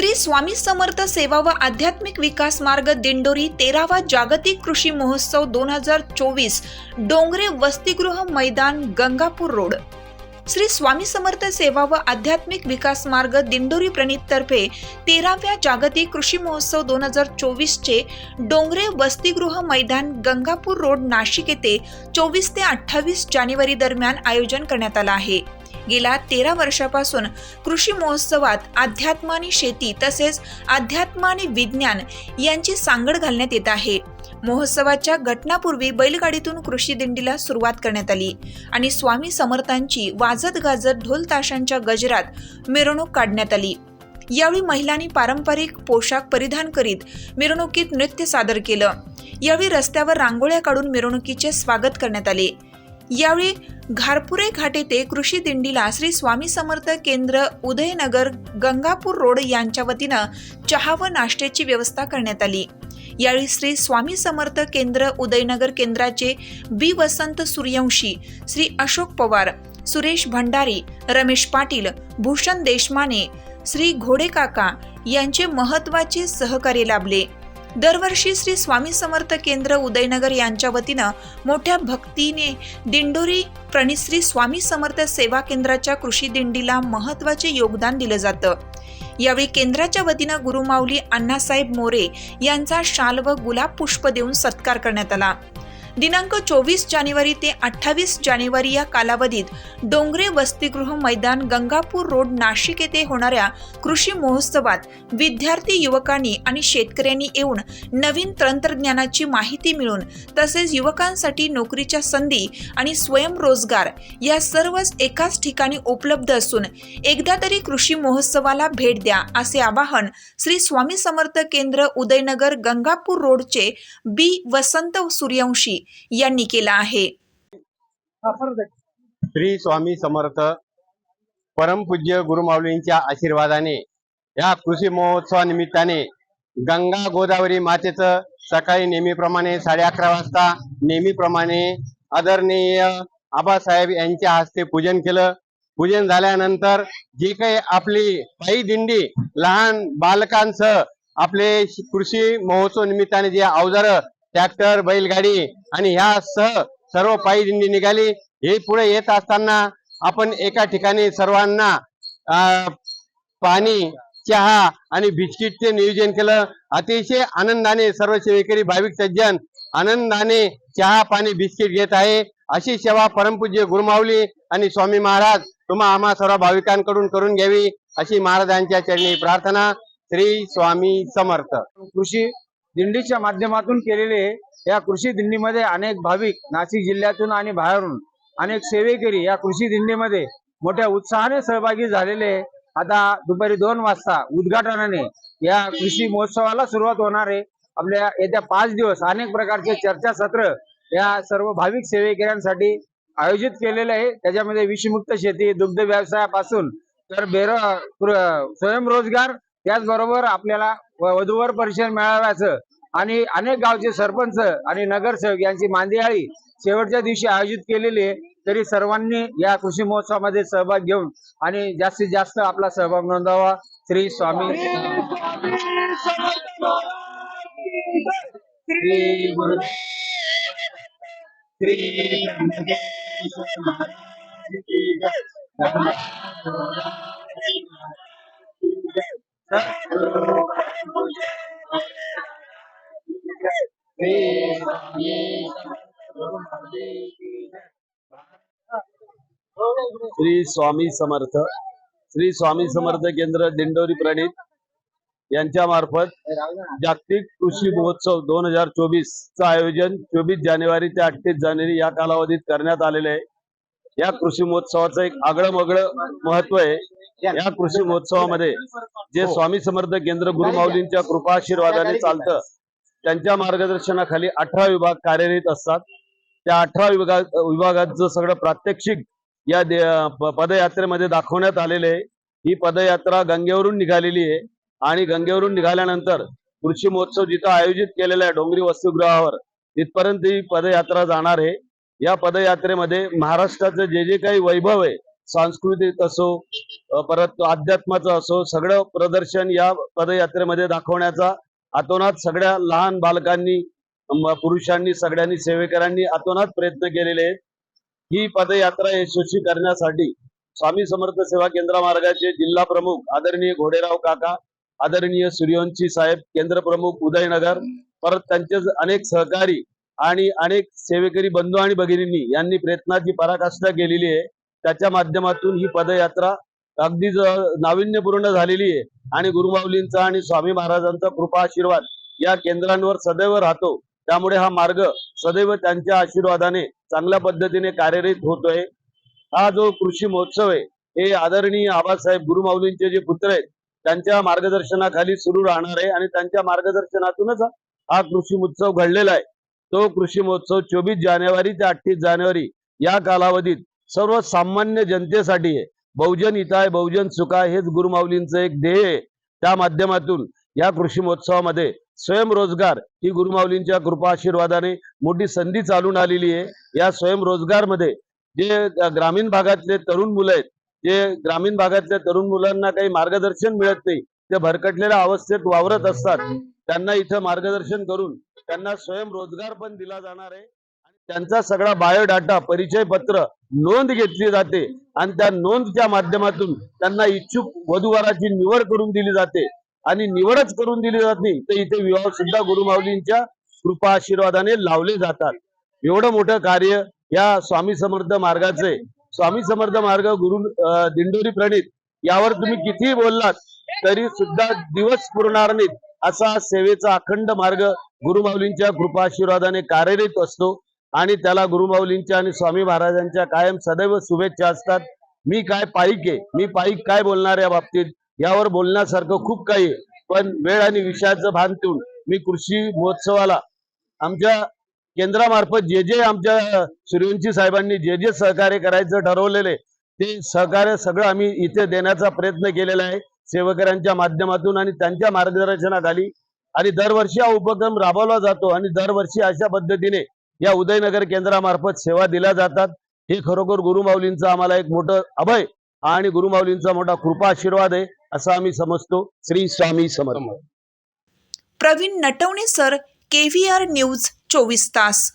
श्री स्वामी समर्थ सेवा व आध्यात्मिक विकास मार्ग दिंडोरी तेरावा जागतिक कृषी महोत्सव दोन हजार चोवीस डोंगरे वसतिगृह मैदान गंगापूर रोड. श्री स्वामी समर्थ सेवा व आध्यात्मिक विकास मार्ग दिंडोरी प्रणिततर्फे तेराव्या जागतिक कृषी महोत्सव दोन हजार चोवीसचे डोंगरे वसतिगृह मैदान गंगापूर रोड नाशिक येथे चोवीस ते अठ्ठावीस जानेवारी दरम्यान आयोजन करण्यात आलं आहे. गेल्या तेरा वर्षापासून कृषी महोत्सवात अध्यात्म आणि शेती तसेच अध्यात्म आणि विज्ञान यांची सांगड घालण्यात येत आहे. महोत्सवाच्या घटनापूर्वी बैलगाडीतून कृषी दिंडीला सुरुवात करण्यात आली आणि स्वामी समर्थांची वाजत गाजत ढोल ताशांच्या गजरात मिरवणूक काढण्यात आली. यावेळी महिलांनी पारंपरिक पोशाख परिधान करीत मिरवणुकीत नृत्य सादर केलं. यावेळी रस्त्यावर रांगोळ्या काढून मिरवणुकीचे स्वागत करण्यात आले. यावेळी घारपुरे घाट येथे कृषी दिंडीला श्री स्वामी समर्थ केंद्र उदयनगर गंगापूर रोड यांच्या वतीनं चहा व नाश्त्याची व्यवस्था करण्यात आली. यावेळी श्री स्वामी समर्थ केंद्र उदयनगर केंद्राचे बी वसंत सूर्यवंशी श्री अशोक पवार सुरेश भंडारी रमेश पाटील भूषण देशमाने श्री घोडेकाका यांचे महत्त्वाचे सहकार्य लाभले. दरवर्षी श्री स्वामी समर्थ केंद्र उदयनगर यांच्या वतीनं मोठ्या भक्तीने दिंडोरी प्रणिश्री स्वामी समर्थ सेवा केंद्राच्या कृषी दिंडीला महत्त्वाचे योगदान दिलं जातं. यावेळी केंद्राच्या वतीनं गुरुमाऊली अण्णासाहेब मोरे यांचा शाल व गुलाब पुष्प देऊन सत्कार करण्यात आला. दिनांक चोवीस जानेवारी ते अठ्ठावीस जानेवारी या कालावधीत डोंगरे वसतिगृह मैदान गंगापूर रोड नाशिक येथे होणाऱ्या कृषी महोत्सवात विद्यार्थी युवकांनी आणि शेतकऱ्यांनी येऊन नवीन तंत्रज्ञानाची माहिती मिळून तसेच युवकांसाठी नोकरीच्या संधी आणि स्वयंरोजगार या सर्वच एकाच ठिकाणी उपलब्ध असून एकदा तरी कृषी महोत्सवाला भेट द्या असे आवाहन श्री स्वामी समर्थ केंद्र उदयनगर गंगापूर रोडचे बी वसंत सूर्यवंशी यांनी केला आहे. श्री स्वामी समर्थ परमपूज्य गुरुमाऊलींच्या आशीर्वादाने या कृषी महोत्सवानिमित्ताने गंगा गोदावरी मातेचं सकाळी नेहमीप्रमाणे साडे अकरा वाजता नेहमीप्रमाणे आदरणीय आबासाहेब यांच्या हस्ते पूजन केलं. पूजन झाल्यानंतर जी काही आपली पायी दिंडी लहान बालकांसह आपले कृषी महोत्सव निमित्ताने जे अवजार ट्रॅक्टर बैलगाडी आणि ह्या सह सर्व पायी दिंडी निघाली. हे पुढे येत असताना आपण एका ठिकाणी सर्वांना पाणी चहा आणि बिस्किटचे नियोजन केलं. अतिशय आनंदाने सर्व सेवेकरी भाविक सज्जन आनंदाने चहा पाणी बिस्किट घेत आहे. अशी सेवा परमपूज्य गुरुमावली आणि स्वामी महाराज तुम्हा आम्हा सर्व भाविकांकडून करून घ्यावी अशी महाराजांच्या चरणी प्रार्थना श्री स्वामी समर्थ. कृषी दिंडीच्या माध्यमातून केलेले या कृषी दिंडीमध्ये अनेक भाविक नाशिक जिल्ह्यातून आणि बाहेरून अनेक सेवेकरी या कृषी दिंडीमध्ये मोठ्या उत्साहाने सहभागी झालेले आता दुपारी दोन वाजता उद्घाटनाने या कृषी महोत्सवाला सुरुवात होणार आहे. आपल्या येत्या पाच दिवस अनेक प्रकारचे चर्चासत्र या सर्व भाविक सेवेकऱ्यांसाठी आयोजित केलेले आहे. त्याच्यामध्ये विषमुक्त शेती दुग्ध व्यवसायापासून तर बेरो स्वयंरोजगार त्याचबरोबर आपल्याला वधूवर परिषद मेळाव्याचं आणि अनेक गावचे सरपंच आणि नगरसेवक यांची मांदियाळी शेवटच्या दिवशी आयोजित केलेली तरी सर्वांनी या कृषी महोत्सवामध्ये सहभाग घेऊन आणि जास्तीत जास्त आपला सहभाग नोंदवावा श्री स्वामी श्री गुरु श्री श्री स्वामी समर्थ श्री स्वामी समर्थ केंद्र दिंडोरी प्रणित यांच्या मार्फत जागतिक कृषी महोत्सव दोन हजार चोवीस च आयोजन चोवीस जानेवारी ते अठ्ठीस जानेवारी या कालावधीत करण्यात आलेले आहे. या कृषी महोत्सवाचं एक आगळं मगळं महत्त्व आहे. या कृषी महोत्सवामध्ये जे स्वामी समर्थ केंद्र गुरुमाऊलींच्या कृपा आशीर्वादाने चालतं त्यांच्या मार्गदर्शनाखाली अठरा विभाग कार्यरत असतात. त्या अठरा विभागात जर सगळं प्रात्यक्षिक या पदयात्रेमध्ये दाखवण्यात आलेले आहे ही पदयात्रा गंगेवरून निघालेली आहे. आणि गंगेवरून निघाल्यानंतर कृषी महोत्सव जिथं आयोजित केलेला आहे डोंगरी वसतिगृहावर तिथपर्यंत ही पदयात्रा जाणार आहे. या पदयात्रेमध्ये महाराष्ट्राचं जे जे काही वैभव आहे सांस्कृतिक असो परत अध्यात्माचं असो सगळं प्रदर्शन या पदयात्रेमध्ये दाखवण्याचा अतोनात सगळ्या लहान बालकांनी पुरुषांनी सगळ्यांनी सेवेकरांनी अतोनात प्रयत्न केलेले आहेत. ही पदयात्रा यशस्वी करण्यासाठी स्वामी समर्थ सेवा केंद्र मार्गाचे जिल्हा प्रमुख आदरणीय घोडेराव काका आदरणीय सूर्यवंशी साहेब केंद्र प्रमुख उदयनगर परत त्यांचे अनेक सहकारी आणि अनेक सेवेकरी बंधू आणि भगिनींनी यांनी प्रयत्नाची पराकाष्ठा केलेली आहे. त्याच्या माध्यमातून ही पदयात्रा अगदीच नाविन्यपूर्ण झालेली आहे. आणि गुरुमाऊलींचा आणि स्वामी महाराजांचा कृपा आशीर्वाद या केंद्रांवर सदैव राहतो. त्यामुळे हा मार्ग सदैव त्यांच्या आशीर्वादाने चांगल्या पद्धतीने कार्यरत होतोय. हा जो कृषी महोत्सव आहे हे आदरणीय आबासाहेब गुरुमाऊलींचे जे पुत्र आहेत त्यांच्या मार्गदर्शनाखाली सुरू राहणार आहे आणि त्यांच्या मार्गदर्शनातूनच हा कृषी महोत्सव घडलेला आहे. तो कृषी महोत्सव चोवीस जानेवारी ते अठ्ठीस जानेवारी या कालावधीत सर्वसामान्य जनतेसाठी आहे. बहुजन हिताय बहुजन सुखाय हेच गुरुमाऊलींचं एक ध्येय त्या माध्यमातून या कृषी महोत्सवामध्ये स्वयंरोजगार ही गुरुमाऊलींच्या कृपा आशीर्वादाने मोठी संधी चालून आलेली आहे. या स्वयंरोजगारमध्ये जे ग्रामीण भागातले तरुण मुलं आहेत जे ग्रामीण भागातल्या तरुण मुलांना काही मार्गदर्शन मिळत नाही ते भरकटलेल्या अवस्थेत वावरत असतात. त्यांना इथं मार्गदर्शन करून त्यांना स्वयंरोजगार पण दिला जाणार आहे. आणि त्यांचा सगळा बायोडाटा परिचय पत्र नोंद घेतली जाते आणि त्या नोंदच्या माध्यमातून त्यांना इच्छुक वधूवराची निवड करून दिली जाते. आणि निवडच करून दिली जात नाही तर इथे विवाह सुद्धा गुरुमाऊलींच्या कृपा आशीर्वादाने लावले जातात. एवढं मोठं कार्य या स्वामी समर्थ मार्गाचे स्वामी समर्थ मार्ग गुरु दिंडोरी प्रणित यावर तुम्ही कितीही बोललात तरी सुद्धा दिवस पुरणार नाहीत. असा सेवेचा अखंड मार्ग गुरुमाऊलींच्या कृपा आशीर्वादाने कार्यरत असतो. आणि त्याला गुरुमाऊलींच्या आणि स्वामी महाराजांच्या कायम सदैव शुभेच्छा असतात. मी काय पाईक आहे? मी पाईक काय बोलणार या बाबतीत? यावर बोलण्यासारखं खूप काही आहे. पण वेळ आणि विषयाचं भान ठेवून मी कृषी महोत्सवाला आमच्या केंद्रामार्फत जे जे आमच्या सूर्यवंशी साहेबांनी जे जे सहकार्य करायचं ठरवलेले ते सहकार्य सगळं आम्ही इथे देण्याचा प्रयत्न केलेला आहे सेवकऱ्यांच्या माध्यमातून आणि त्यांच्या मार्गदर्शनाखाली. आणि दरवर्षी हा उपक्रम राबवला जातो आणि दरवर्षी अशा पद्धतीने या उदयनगर केंद्रामार्फत सेवा दिल्या जातात. हे खरोखर गुरुमाऊलींचं आम्हाला एक मोठं अभय आणि गुरुमाऊलींचा मोठा कृपा आशीर्वाद आहे असं आम्ही समजतो. Shri Swami Samarth. Pravin Natwane sir KVR R news चोवीस तास.